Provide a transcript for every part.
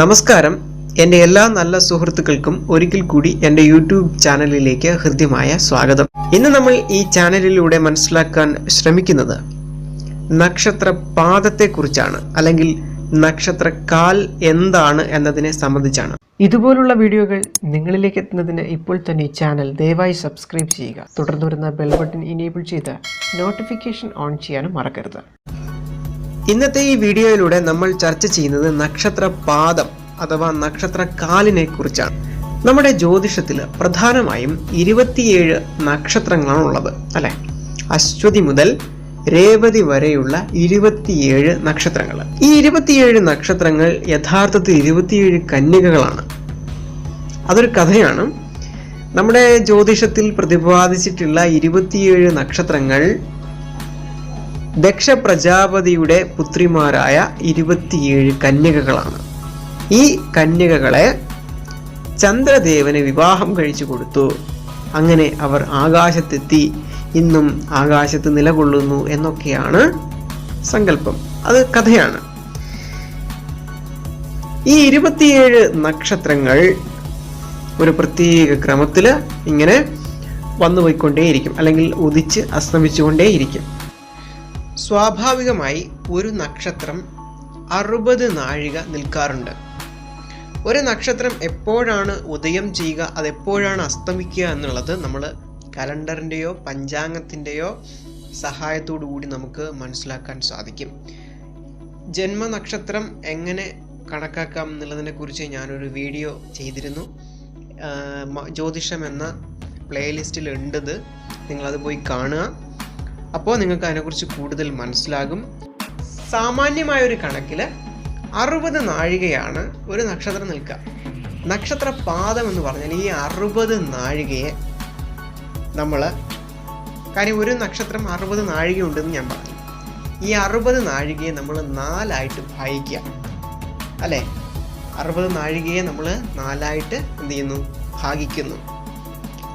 നമസ്കാരം. എന്റെ എല്ലാ നല്ല സുഹൃത്തുക്കൾക്കും ഒരിക്കൽ കൂടി എന്റെ യൂട്യൂബ് ചാനലിലേക്ക് ഹൃദ്യമായ സ്വാഗതം. ഇന്ന് നമ്മൾ ഈ ചാനലിലൂടെ മനസ്സിലാക്കാൻ ശ്രമിക്കുന്നത് നക്ഷത്ര പാദത്തെക്കുറിച്ചാണ് അല്ലെങ്കിൽ നക്ഷത്ര കാൽ എന്താണ് എന്നതിനെ സംബന്ധിച്ചാണ്. ഇതുപോലുള്ള വീഡിയോകൾ നിങ്ങളിലേക്ക് എത്തുന്നതിന് ഇപ്പോൾ തന്നെ ഈ ചാനൽ ദയവായി സബ്സ്ക്രൈബ് ചെയ്യുക. തുടർന്ന് വരുന്ന ബെൽ ബട്ടൺ ഇനേബിൾ ചെയ്ത് നോട്ടിഫിക്കേഷൻ ഓൺ ചെയ്യാനും മറക്കരുത്. ഇന്നത്തെ ഈ വീഡിയോയിലൂടെ നമ്മൾ ചർച്ച ചെയ്യുന്നത് നക്ഷത്ര പാദം അഥവാ നക്ഷത്ര കാലിനെ കുറിച്ചാണ് നമ്മുടെ ജ്യോതിഷത്തിൽ പ്രധാനമായും ഇരുപത്തിയേഴ് നക്ഷത്രങ്ങളാണ് ഉള്ളത് അല്ലെ? അശ്വതി മുതൽ രേവതി വരെയുള്ള ഇരുപത്തിയേഴ് നക്ഷത്രങ്ങൾ. ഈ ഇരുപത്തിയേഴ് നക്ഷത്രങ്ങൾ യഥാർത്ഥത്തിൽ ഇരുപത്തിയേഴ് കന്യകകളാണ്. അതൊരു കഥയാണ്. നമ്മുടെ ജ്യോതിഷത്തിൽ പ്രതിപാദിച്ചിട്ടുള്ള ഇരുപത്തിയേഴ് നക്ഷത്രങ്ങൾ ദക്ഷ പ്രജാപതിയുടെ പുത്രിമാരായ ഇരുപത്തിയേഴ് കന്യകകളാണ്. ഈ കന്യകകളെ ചന്ദ്രദേവന് വിവാഹം കഴിച്ചു കൊടുത്തു. അങ്ങനെ അവർ ആകാശത്തെത്തി. ഇന്നും ആകാശത്ത് നിലകൊള്ളുന്നു എന്നൊക്കെയാണ് സങ്കല്പം. അത് കഥയാണ്. ഈ ഇരുപത്തിയേഴ് നക്ഷത്രങ്ങൾ ഒരു പ്രത്യേക ക്രമത്തിൽ ഇങ്ങനെ വന്നുപോയിക്കൊണ്ടേയിരിക്കും. അല്ലെങ്കിൽ ഉദിച്ച് അസ്തമിച്ചുകൊണ്ടേയിരിക്കും. സ്വാഭാവികമായി ഒരു നക്ഷത്രം അറുപത് നാഴിക നിൽക്കാറുണ്ട്. ഒരു നക്ഷത്രം എപ്പോഴാണ് ഉദയം ചെയ്യുക അതെപ്പോഴാണ് അസ്തമിക്കുക എന്നുള്ളത് നമ്മൾ കലണ്ടറിന്റെയോ പഞ്ചാംഗത്തിന്റെയോ സഹായത്തോടു കൂടി നമുക്ക് മനസ്സിലാക്കാൻ സാധിക്കും. ജന്മനക്ഷത്രം എങ്ങനെ കണക്കാക്കാം എന്നുള്ളതിനെക്കുറിച്ച് ഞാനൊരു വീഡിയോ ചെയ്തിരുന്നു. ജ്യോതിഷം എന്ന പ്ലേലിസ്റ്റിൽ ഉണ്ടത് നിങ്ങളത് പോയി കാണുക. അപ്പോൾ നിങ്ങൾക്ക് അതിനെക്കുറിച്ച് കൂടുതൽ മനസ്സിലാകും. സാമാന്യമായ ഒരു കണക്കിൽ അറുപത് നാഴികയാണ് ഒരു നക്ഷത്രം നിൽക്കുക. നക്ഷത്ര പാദം എന്ന് പറഞ്ഞാൽ ഈ അറുപത് നാഴികയെ നമ്മൾ കാര്യം ഒരു നക്ഷത്രം അറുപത് നാഴിക ഉണ്ടെന്ന് ഞാൻ പറഞ്ഞു. ഈ അറുപത് നാഴികയെ നമ്മൾ നാലായിട്ട് ഭാഗിക്കുക. അല്ലേ? അറുപത് നാഴികയെ നമ്മൾ നാലായിട്ട് എന്ത് ചെയ്യുന്നു? ഭാഗിക്കുന്നു.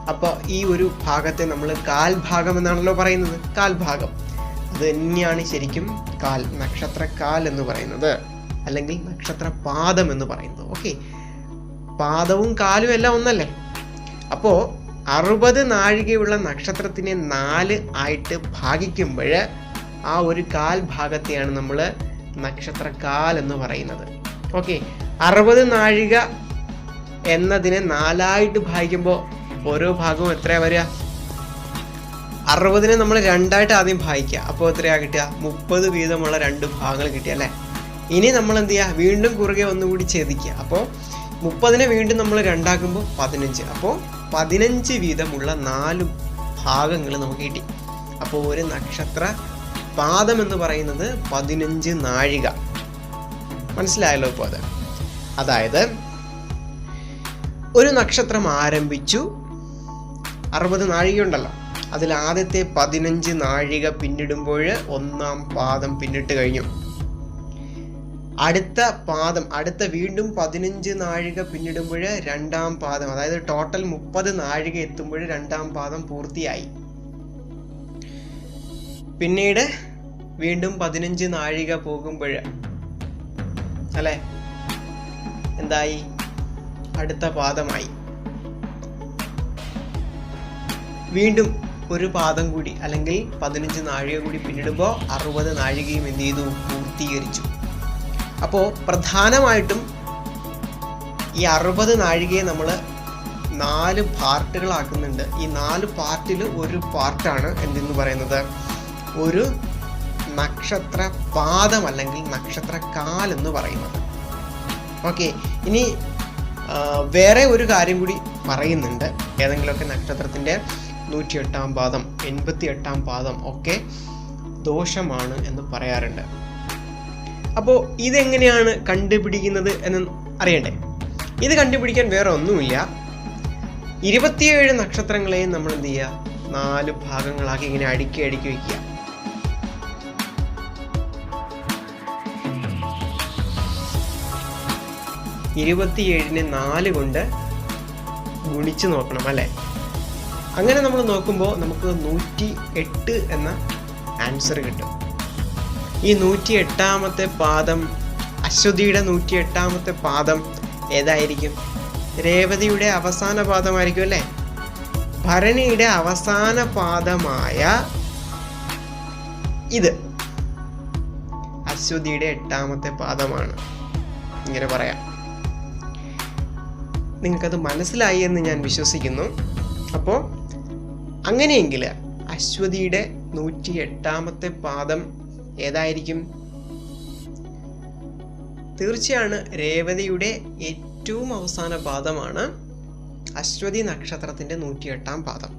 അപ്പോൾ ഈ ഒരു ഭാഗത്തെ നമ്മൾ കാൽ ഭാഗം എന്നാണല്ലോ പറയുന്നത്. കാൽ ഭാഗം അത് തന്നെയാണ് ശരിക്കും കാൽ നക്ഷത്രക്കാൽ എന്ന് പറയുന്നത്. അല്ലെങ്കിൽ നക്ഷത്ര പാദം എന്ന് പറയുന്നത്. ഓക്കെ പാദവും കാലും എല്ലാം ഒന്നല്ലേ? അപ്പോൾ അറുപത് നാഴികയുള്ള നക്ഷത്രത്തിനെ നാല് ആയിട്ട് ഭാഗിക്കുമ്പോൾ ആ ഒരു കാൽ ഭാഗത്തെയാണ് നമ്മൾ നക്ഷത്രക്കാൽ എന്ന് പറയുന്നത്. ഓക്കെ അറുപത് നാഴിക എന്നതിനെ നാലായിട്ട് ഭാഗിക്കുമ്പോൾ ഓരോ ഭാഗവും എത്രയാ വരിക? അറുപതിനെ നമ്മൾ രണ്ടായിട്ട് ആദ്യം ഭാഗിക്കുക. അപ്പോൾ എത്രയാ കിട്ടുക? മുപ്പത് വീതമുള്ള രണ്ട് ഭാഗങ്ങൾ കിട്ടിയ അല്ലേ? ഇനി നമ്മൾ എന്ത് ചെയ്യുക? വീണ്ടും കുറുകെ ഒന്നുകൂടി ഛേദിക്കുക. അപ്പോൾ മുപ്പതിനെ വീണ്ടും നമ്മൾ രണ്ടാക്കുമ്പോൾ പതിനഞ്ച്. അപ്പോൾ പതിനഞ്ച് വീതമുള്ള നാല് ഭാഗങ്ങൾ നമുക്ക് കിട്ടി. അപ്പോൾ ഒരു നക്ഷത്ര പാദം എന്ന് പറയുന്നത് പതിനഞ്ച് നാഴിക. മനസ്സിലായല്ലോ ഇപ്പോൾ അത്? അതായത് ഒരു നക്ഷത്രം ആരംഭിച്ചു അറുപത് നാഴികയുണ്ടല്ലോ. അതിൽ ആദ്യത്തെ പതിനഞ്ച് നാഴിക പിന്നിടുമ്പോൾ ഒന്നാം പാദം പിന്നിട്ട് കഴിഞ്ഞു. അടുത്ത പാദം അടുത്ത വീണ്ടും പതിനഞ്ച് നാഴിക പിന്നിടുമ്പോൾ രണ്ടാം പാദം അതായത് ടോട്ടൽ മുപ്പത് നാഴിക എത്തുമ്പോൾ രണ്ടാം പാദം പൂർത്തിയായി. പിന്നീട് വീണ്ടും പതിനഞ്ച് നാഴിക പോകുമ്പോൾ അല്ലേ? എന്തായി? അടുത്ത പാദമായി. വീണ്ടും ഒരു പാദം കൂടി അല്ലെങ്കിൽ പതിനഞ്ച് നാഴിക കൂടി പിന്നിടുമ്പോൾ അറുപത് നാഴികയും എന്ത് ചെയ്തു? പൂർത്തീകരിച്ചു. അപ്പോൾ പ്രധാനമായിട്ടും ഈ അറുപത് നാഴികയെ നമ്മൾ നാല് പാർട്ടുകളാക്കുന്നുണ്ട്. ഈ നാല് പാർട്ടിൽ ഒരു പാർട്ടാണ് എന്തെന്ന് പറയുന്നത്? ഒരു നക്ഷത്ര പാദം അല്ലെങ്കിൽ നക്ഷത്ര എന്ന് പറയുന്നത്. ഓക്കെ ഇനി വേറെ ഒരു കാര്യം കൂടി പറയുന്നുണ്ട്. ഏതെങ്കിലുമൊക്കെ നക്ഷത്രത്തിന്റെ നൂറ്റിയെട്ടാം പാദം എൺപത്തി എട്ടാം പാദം ഒക്കെ ദോഷമാണ് എന്ന് പറയാറുണ്ട്. അപ്പോൾ ഇതെങ്ങനെയാണ് കണ്ടുപിടിക്കുന്നത് എന്ന് അറിയണ്ടേ? ഇത് കണ്ടുപിടിക്കാൻ വേറെ ഒന്നുമില്ല. ഇരുപത്തിയേഴ് നക്ഷത്രങ്ങളെയും നമ്മൾ എന്ത് ചെയ്യുക നാല് ഭാഗങ്ങളാക്കി ഇങ്ങനെ അടുക്കി അടുക്കി വയ്ക്കുക. ഇരുപത്തിയേഴിനെ നാല് കൊണ്ട് ഗുണിച്ച് നോക്കണം അല്ലേ? അങ്ങനെ നമ്മൾ നോക്കുമ്പോൾ നമുക്ക് നൂറ്റി എട്ട് എന്ന ആൻസർ കിട്ടും. ഈ നൂറ്റി എട്ടാമത്തെ പാദം അശ്വതിയുടെ നൂറ്റി എട്ടാമത്തെ പാദം ഏതായിരിക്കും? രേവതിയുടെ അവസാന പാദമായിരിക്കും അല്ലേ? ഭരണിയുടെ അവസാന പാദമായ ഇത്. അശ്വതിയുടെ എട്ടാമത്തെ പാദമാണ്. ഇങ്ങനെ പറയാം. നിങ്ങൾക്കത് മനസ്സിലായി എന്ന് ഞാൻ വിശ്വസിക്കുന്നു. അപ്പോൾ അങ്ങനെയെങ്കിൽ അശ്വതിയുടെ നൂറ്റി എട്ടാമത്തെ പാദം ഏതായിരിക്കും? തീർച്ചയാണ് രേവതിയുടെ ഏറ്റവും അവസാന പാദമാണ് അശ്വതി നക്ഷത്രത്തിന്റെ നൂറ്റിയെട്ടാം പാദം.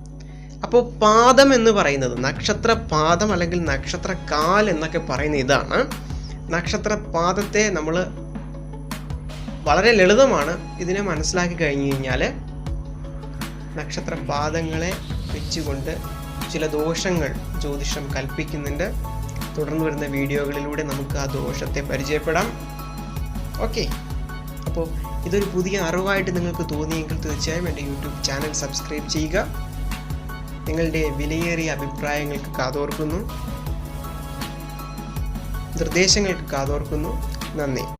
അപ്പോൾ പാദം എന്ന് പറയുന്നത് നക്ഷത്ര പാദം അല്ലെങ്കിൽ നക്ഷത്ര കാൽ എന്നൊക്കെ പറയുന്ന ഇതാണ്. നക്ഷത്ര പാദത്തെ നമ്മൾ വളരെ ലളിതമാണ് ഇതിനെ മനസ്സിലാക്കി കഴിഞ്ഞു കഴിഞ്ഞാൽ നക്ഷത്ര പാദങ്ങളെ വെച്ചുകൊണ്ട് ചില ദോഷങ്ങൾ ജ്യോതിഷം കൽപ്പിക്കുന്നുണ്ട്. തുടർന്ന് വരുന്ന വീഡിയോകളിലൂടെ നമുക്ക് ആ ദോഷത്തെ പരിചയപ്പെടാം. ഓക്കെ. അപ്പോൾ ഇതൊരു പുതിയ അറിവായിട്ട് നിങ്ങൾക്ക് തോന്നിയെങ്കിൽ തീർച്ചയായും എന്റെ യൂട്യൂബ് ചാനൽ സബ്സ്ക്രൈബ് ചെയ്യുക. നിങ്ങളുടെ വിലയേറിയ അഭിപ്രായങ്ങൾക്ക് കാതോർക്കുന്നു. നിർദ്ദേശങ്ങൾക്ക് കാതോർക്കുന്നു. നന്ദി.